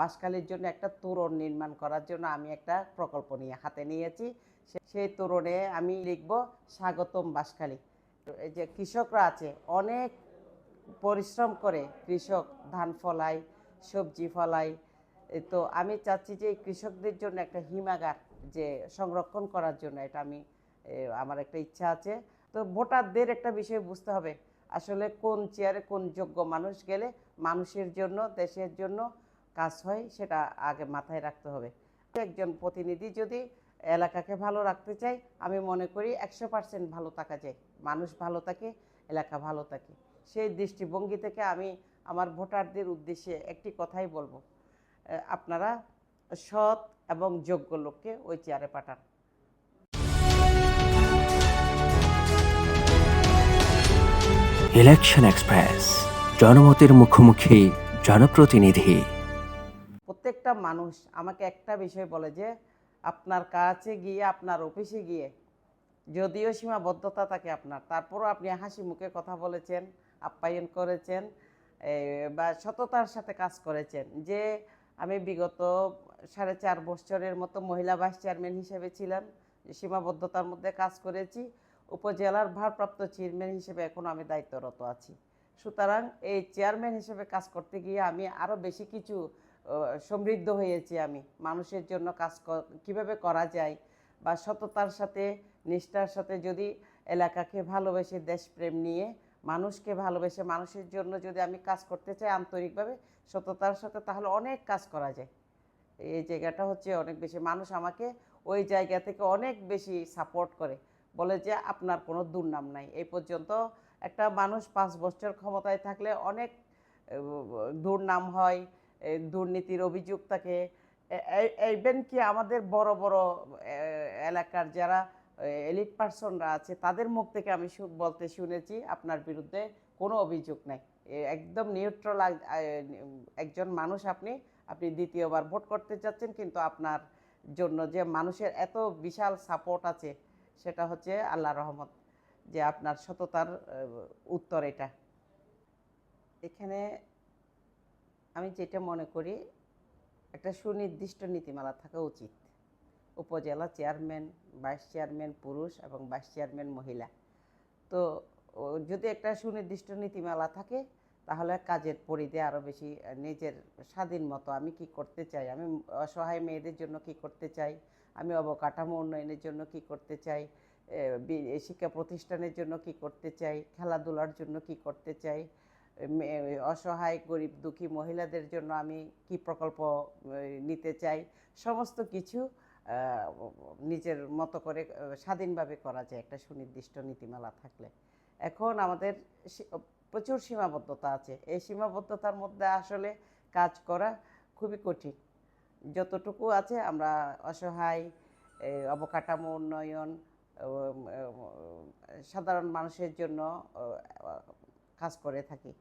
বাসকালীর জন্য একটা তোরণ নির্মাণ করার জন্য আমি একটা প্রকল্প নিয়ে হাতে নিয়েছি। সেই তোরণে আমি লিখব স্বাগতম বাসকালী। এই যে কৃষকরা আছে, অনেক পরিশ্রম করে কৃষক ধান ফলায় সবজি ফলায় এ তো আমি চাচ্ছি যে কৃষকদের জন্য একটা হিমাগার যে সংরক্ষণ করার জন্য, এটা আমি আমার একটা ইচ্ছা আছে। তো ভোটারদের একটা বিষয় বুঝতে হবে, আসলে কোন চেয়ারে কোন যোগ্য মানুষ গেলে মানুষের জন্য, দেশের জন্য কাজ হয়, সেটা আগে মাথায় রাখতে হবে। একজন প্রতিনিধি যদি এলাকাকে ভালো রাখতে চায়, আমি মনে করি একশো পার্সেন্ট ভালো থাকা যায়। মানুষ ভালো থাকে, এলাকা ভালো থাকে। সেই দৃষ্টিভঙ্গি থেকে আমি আমার ভোটারদের উদ্দেশ্যে একটি কথাই বলব। আপনারা সৎ এবং যোগ্য লোককে ওই চেয়ারে পাঠান। ইলেকশন এক্সপ্রেস জনমতের মুখোমুখি, জনপ্রতিনিধি। প্রত্যেকটা মানুষ আমাকে একটা বিষয় বলে যে, আপনার কাছে গিয়ে, আপনার অফিসে গিয়ে যদিও সীমাবদ্ধতা থাকে আপনার, তারপরও আপনি হাসি মুখে কথা বলেছেন, আপ্যায়ন করেছেন বা সততার সাথে কাজ করেছেন। যে আমি বিগত সাড়ে চার বছরের মতো মহিলা ভাইস চেয়ারম্যান হিসেবে ছিলাম, সীমাবদ্ধতার মধ্যে কাজ করেছি, উপজেলার ভারপ্রাপ্ত চেয়ারম্যান হিসেবে এখন আমি দায়িত্বরত আছি। সুতরাং এই চেয়ারম্যান হিসেবে কাজ করতে গিয়ে আমি আরও বেশি কিছু সমৃদ্ধ হয়েছি আমি। মানুষের জন্য কাজ কীভাবে করা যায় বা সততার সাথে, নিষ্ঠার সাথে যদি এলাকাকে ভালোবেসে, দেশপ্রেম নিয়ে মানুষকে ভালোবেসে, মানুষের জন্য যদি আমি কাজ করতে চাই আন্তরিকভাবে, সততার সাথে তাহলে অনেক কাজ করা যায়। এই জায়গাটা হচ্ছে অনেক বেশি, মানুষ আমাকে ওই জায়গা থেকে অনেক বেশি সাপোর্ট করে। বলে যে আপনার কোনো দুর্নাম নাই। এই পর্যন্ত একটা মানুষ পাঁচ বছর ক্ষমতায় থাকলে অনেক দুর্নাম হয় দুর্নীতির অভিযোগ থাকে ইভেন কি আমাদের বড় বড় এলাকার যারা এলিট পার্সনরা আছে, তাদের মুখ থেকে আমি বলতে শুনেছি, আপনার বিরুদ্ধে কোনো অভিযোগ নাই। একদম নিউট্রাল একজন মানুষ আপনি আপনি দ্বিতীয়বার ভোট করতে যাচ্ছেন, কিন্তু আপনার জন্য যে মানুষের এত বিশাল সাপোর্ট আছে, সেটা হচ্ছে আল্লাহ রহমত, যে আপনার সততার উত্তর এটা। এখানে আমি যেটা মনে করি, একটা সুনির্দিষ্ট নীতিমালা থাকা উচিত। উপজেলা চেয়ারম্যান, ভাইস চেয়ারম্যান পুরুষ এবং ভাইস চেয়ারম্যান মহিলা। তো যদি একটা সুনির্দিষ্ট নীতিমালা থাকে, তাহলে কাজের পরিধি আরও বেশি নিজের স্বাধীন মতো আমি কি করতে চাই? আমি অসহায় মেয়েদের জন্য কি করতে চাই? আমি অবকাঠামো উন্নয়নের জন্য কি করতে চাই? শিক্ষা প্রতিষ্ঠানের জন্য কি করতে চাই? খেলাধুলার জন্য কি করতে চাই? অসহায়, গরিব, দুঃখী মহিলাদের জন্য আমি কি প্রকল্প নিতে চাই? সমস্ত কিছু নিজের মতো করে স্বাধীনভাবে করা যায় একটা সুনির্দিষ্ট নীতিমালা থাকলে। এখন আমাদের প্রচুর সীমাবদ্ধতা আছে। এই সীমাবদ্ধতার মধ্যে আসলে কাজ করা খুবই কঠিন। যতটুকু আছে আমরা অসহায় অবকাঠামো উন্নয়ন সাধারণ মানুষের জন্য কাজ করে থাকি।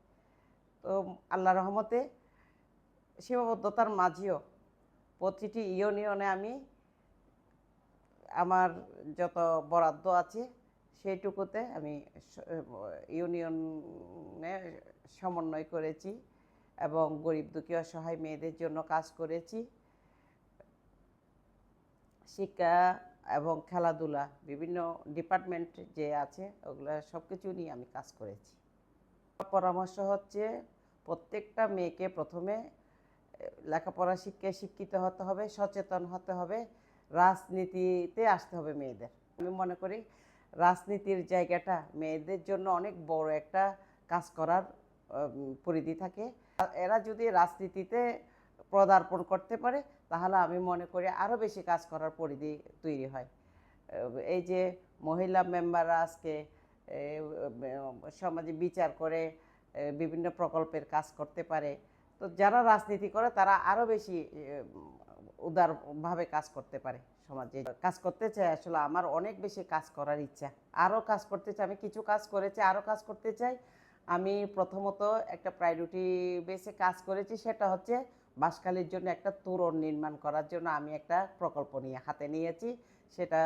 আল্লাহ রহমতে সীমাবদ্ধতার মাঝেও প্রতিটি ইউনিয়নে আমি আমার যত বরাদ্দ আছে সেইটুকুতে আমি ইউনিয়নে সমন্বয় করেছি এবং গরিব দুঃখী অসহায় মেয়েদের জন্য কাজ করেছি। শিক্ষা এবং খেলাধুলা বিভিন্ন ডিপার্টমেন্ট যে আছে ওগুলো সব কিছু নিয়ে আমি কাজ করেছি। পরামর্শ হচ্ছে প্রত্যেকটা মেয়েকে প্রথমে লেখাপড়া শিক্ষায় শিক্ষিত হতে হবে, সচেতন হতে হবে, রাজনীতিতে আসতে হবে মেয়েদের। আমি মনে করি রাজনীতির জায়গাটা মেয়েদের জন্য অনেক বড় একটা কাজ করার পরিধি থাকে। এরা যদি রাজনীতিতে পদার্পণ করতে পারে, তাহলে আমি মনে করি আরও বেশি কাজ করার পরিধি তৈরি হয়। এই যে মহিলা মেম্বাররা আজকে সমাজে বিচার করে বিভিন্ন প্রকল্পের কাজ করতে পারে। তো যারা রাজনীতি করে, তারা আরও বেশি উদারভাবে কাজ করতে পারে সমাজে। কাজ করতে চাই আসলে আমার অনেক বেশি কাজ করার ইচ্ছা। আরও কাজ করতে চাই আমি কিছু কাজ করেছি আরও কাজ করতে চাই। আমি প্রথমত একটা প্রায়োরিটি বেসে কাজ করেছি, সেটা হচ্ছে বাসকালীর জন্য একটা তোরণ নির্মাণ করার জন্য আমি একটা প্রকল্প নিয়ে, হাতে নিয়েছি। সেটা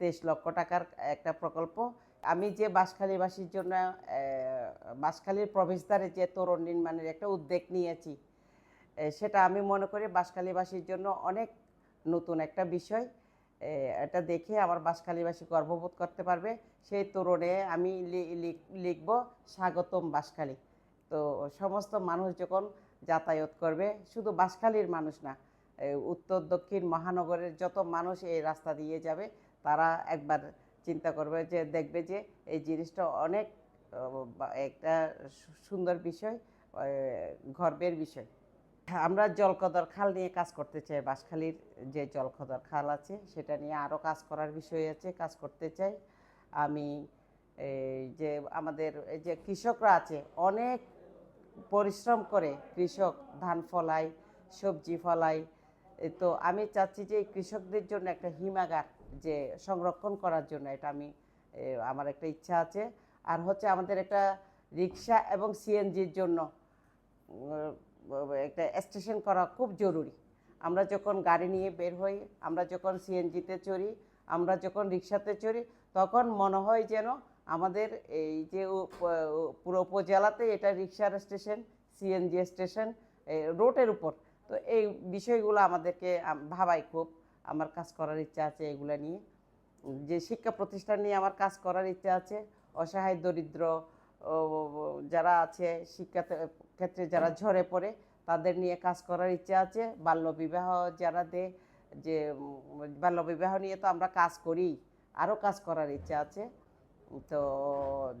তেইশ লক্ষ টাকার একটা প্রকল্প। আমি যে বাঁশখালীবাসীর জন্য বাঁশখালীর প্রবেশদ্বারে যে তোরণ নির্মাণের একটা উদ্যোগ নিয়েছি সেটা আমি মনে করি বাঁশখালীবাসীর জন্য অনেক নতুন একটা বিষয়। এটা দেখে আমার বাঁশখালীবাসী গর্ববোধ করতে পারবে, সেই তরুণে আমি লিখব স্বাগতম বাঁশখালী। তো সমস্ত মানুষ যখন যাতায়াত করবে, শুধু বাঁশখালীর মানুষ না উত্তর, দক্ষিণ মহানগরের যত মানুষ এই রাস্তা দিয়ে যাবে, তারা একবার চিন্তা করবে যে, দেখবে যে এই জিনিসটা অনেক একটা সুন্দর বিষয় গর্বের বিষয়। আমরা জলকদর খাল নিয়ে কাজ করতে চাই, বাঁশখালীর যে জলকদর খাল আছে, সেটা নিয়ে আরও কাজ করার বিষয় আছে, কাজ করতে চাই। আমি যে আমাদের যে কৃষকরা আছে, অনেক পরিশ্রম করে কৃষক ধান ফলায়, সবজি ফলায়। তো আমি চাচ্ছি যে কৃষকদের জন্য একটা হিমাগার যে সংরক্ষণ করার জন্য, এটা আমি আমার একটা ইচ্ছা আছে। আর হচ্ছে আমাদের একটা রিক্সা এবং সিএনজির জন্য একটা স্টেশন করা খুব জরুরি। আমরা যখন গাড়ি নিয়ে বের হই, আমরা যখন সিএনজিতে চড়ি, আমরা যখন রিক্সাতে চড়ি, তখন মনে হয় যেন আমাদের এই যে পুরো উপজেলাতে এটা রিক্সার স্টেশন, সিএনজি স্টেশন রোডের উপর। তো এই বিষয়গুলো আমাদেরকে, আম- ভাবাই খুব। আমার কাজ করার ইচ্ছা আছে এগুলো নিয়ে। যে শিক্ষা প্রতিষ্ঠান নিয়ে আমার কাজ করার ইচ্ছা আছে, অসহায়, দরিদ্র যারা আছে শিক্ষা ক্ষেত্রে যারা ঝরে পড়ে, তাদের নিয়ে কাজ করার ইচ্ছা আছে। বাল্যবিবাহ যারা দে, যে বাল্যবিবাহ নিয়ে তো আমরা কাজ করি, আরও কাজ করার ইচ্ছা আছে। তো,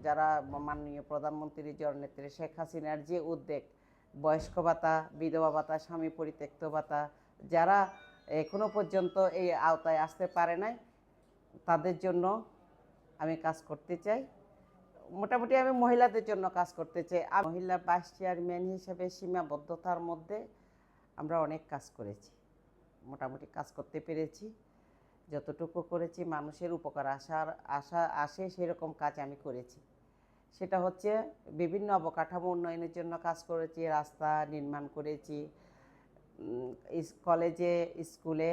যারা মাননীয় প্রধানমন্ত্রী জননেত্রী শেখ হাসিনার যে উদ্যোগ বয়স্ক ভাতা, বিধবা ভাতা, স্বামী পরিত্যক্ত ভাতা, যারা এখনও পর্যন্ত এই আওতায় আসতে পারে নাই। তাদের জন্য আমি কাজ করতে চাই। মোটামুটি আমি মহিলাদের জন্য কাজ করতে চাই। আর মহিলা ভাইস চেয়ারম্যান হিসেবে সীমাবদ্ধতার মধ্যে আমরা অনেক কাজ করেছি। মোটামুটি কাজ করতে পেরেছি। যতটুকু করেছি, মানুষের উপকার আসার আশা আসে, সেরকম কাজ আমি করেছি। সেটা হচ্ছে বিভিন্ন অবকাঠামো উন্নয়নের জন্য কাজ করেছি, রাস্তা নির্মাণ করেছি কলেজে, স্কুলে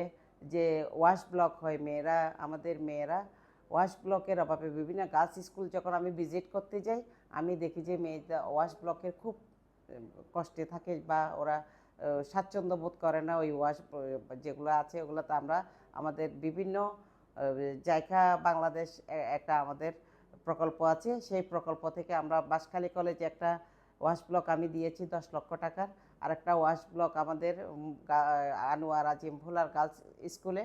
যে ওয়াশ ব্লক হয় মেয়েরা, আমাদের মেয়েরা, ওয়াশ ব্লকের অভাবে বিভিন্ন গার্লস স্কুল যখন আমি ভিজিট করতে যাই, আমি দেখি যে মেয়েরা ওয়াশ ব্লকের খুব কষ্টে থাকে বা ওরা স্বাচ্ছন্দ্য বোধ করে না ওই ওয়াশ যেগুলো আছে ওগুলোতে আমরা আমাদের বিভিন্ন জায়গা বাংলাদেশ একটা আমাদের প্রকল্প আছে। সেই প্রকল্প থেকে আমরা বাঁশখালী কলেজে একটা ওয়াশ ব্লক আমি দিয়েছি দশ লক্ষ টাকার। আর একটা ওয়াশ ব্লক আমাদের আনোয়ার আজিম ভোলার গার্লস স্কুলে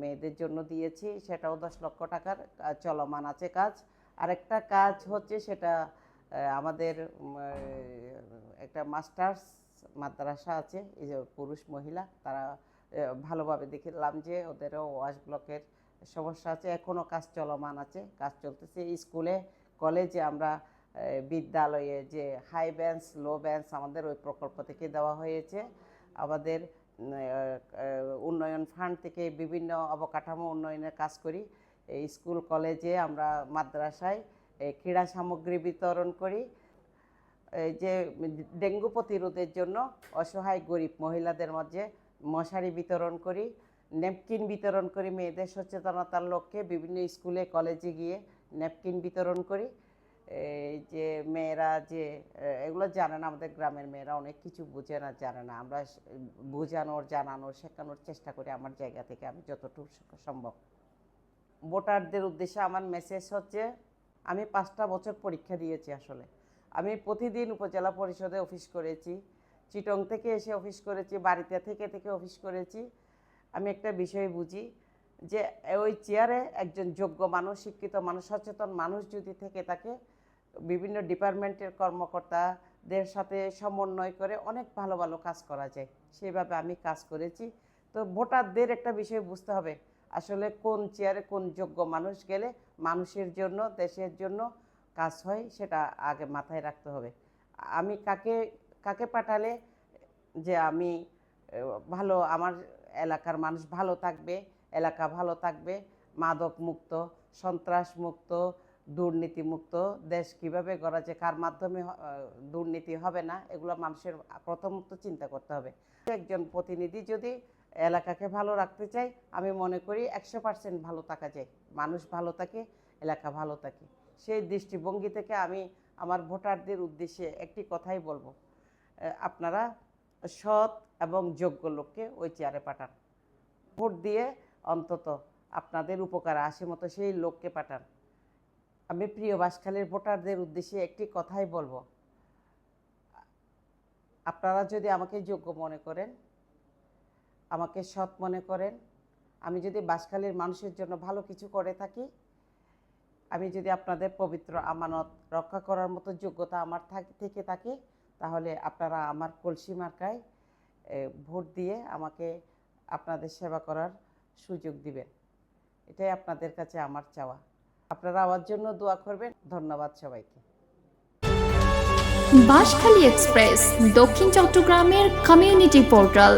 মেয়েদের জন্য দিয়েছি। সেটাও দশ লক্ষ টাকার চলমান আছে কাজ। আরেকটা কাজ হচ্ছে সেটা আমাদের একটা মাস্টার্স মাদ্রাসা আছে, এই যে পুরুষ মহিলা, তারা ভালোভাবে দেখলাম যে ওদেরও ওয়াশ ব্লকের সমস্যা আছে। এখনও কাজ চলমান আছে, কাজ চলতেছে। স্কুলে, কলেজে আমরা বিদ্যালয়ে যে হাই বেঞ্চ লো বেঞ্চ আমাদের ওই প্রকল্প থেকে দেওয়া হয়েছে। আমাদের উন্নয়ন ফান্ড থেকে বিভিন্ন অবকাঠামো উন্নয়নের কাজ করি। স্কুল কলেজে আমরা মাদ্রাসায় ক্রীড়া সামগ্রী বিতরণ করি। যে ডেঙ্গু প্রতিরোধের জন্য অসহায় গরিব মহিলাদের মধ্যে মশারি বিতরণ করি ন্যাপকিন বিতরণ করি, মেয়েদের সচেতনতার লক্ষ্যে বিভিন্ন স্কুলে কলেজে গিয়ে ন্যাপকিন বিতরণ করি। এই যে মেয়েরা যে এগুলো জানে না আমাদের গ্রামের মেয়েরা, অনেক কিছু বুঝে না, জানে না। আমরা বোঝানোর, জানানোর, শেখানোর চেষ্টা করি আমার জায়গা থেকে আমি যতটুকু সম্ভব। ভোটারদের উদ্দেশ্যে আমার মেসেজ হচ্ছে, আমি পাঁচটা বছর পরীক্ষা দিয়েছি আসলে। আমি প্রতিদিন উপজেলা পরিষদে অফিস করেছি, চিটং থেকে এসে অফিস করেছি, বাড়িতে থেকে থেকে অফিস করেছি। আমি একটা বিষয় বুঝি যে, ওই চেয়ারে একজন যোগ্য মানুষ, শিক্ষিত মানুষ, সচেতন মানুষ যদি থেকে থাকে বিভিন্ন ডিপার্টমেন্টের কর্মকর্তাদের সাথে সমন্বয় করে অনেক ভালো ভালো কাজ করা যায়। সেভাবে আমি কাজ করেছি। তো ভোটারদের একটা বিষয় বুঝতে হবে। আসলে কোন চেয়ারে কোন যোগ্য মানুষ গেলে মানুষের জন্য, দেশের জন্য কাজ হয় সেটা আগে মাথায় রাখতে হবে। আমি কাকে কাকে পাঠালে যে আমি ভালো, আমার এলাকার মানুষ ভালো থাকবে, এলাকা ভালো থাকবে, মাদক মুক্ত, সন্ত্রাস মুক্ত দুর্নীতি মুক্ত দেশ কীভাবে গড়া যায় কার মাধ্যমে দুর্নীতি হবে না, এগুলো মানুষের প্রথমত চিন্তা করতে হবে। একজন প্রতিনিধি যদি এলাকাকে ভালো রাখতে চাই আমি মনে করি একশো পার্সেন্ট ভালো থাকা যায়। মানুষ ভালো থাকে, এলাকা ভালো থাকে। সেই দৃষ্টিভঙ্গি থেকে আমি আমার ভোটারদের উদ্দেশ্যে একটি কথাই বলব। আপনারা সৎ এবং যোগ্য লোককে ওই চেয়ারে পাঠান। ভোট দিয়ে অন্তত আপনাদের উপকারে আসে মতো সেই লোককে পাঠান। আমি প্রিয় বাসখালীর ভোটারদের উদ্দেশ্যে একটি কথাই বলব। আপনারা যদি আমাকে যোগ্য মনে করেন, আমাকে সৎ মনে করেন, আমি যদি বাসখালীর মানুষের জন্য ভালো কিছু করে থাকি, আমি যদি আপনাদের পবিত্র আমানত রক্ষা করার মতো যোগ্যতা আমার থাক- থেকে তাহলে আপনারা আমার কলসি মার্কায় ভোট দিয়ে আমাকে আপনাদের সেবা করার সুযোগ দিবেন। এটাই আপনাদের কাছে আমার চাওয়া। আপনারা আমার জন্য দোয়া করবেন। ধন্যবাদ সবাইকে। বাঁশখালী এক্সপ্রেস দক্ষিণ চট্টগ্রামের কমিউনিটি পোর্টাল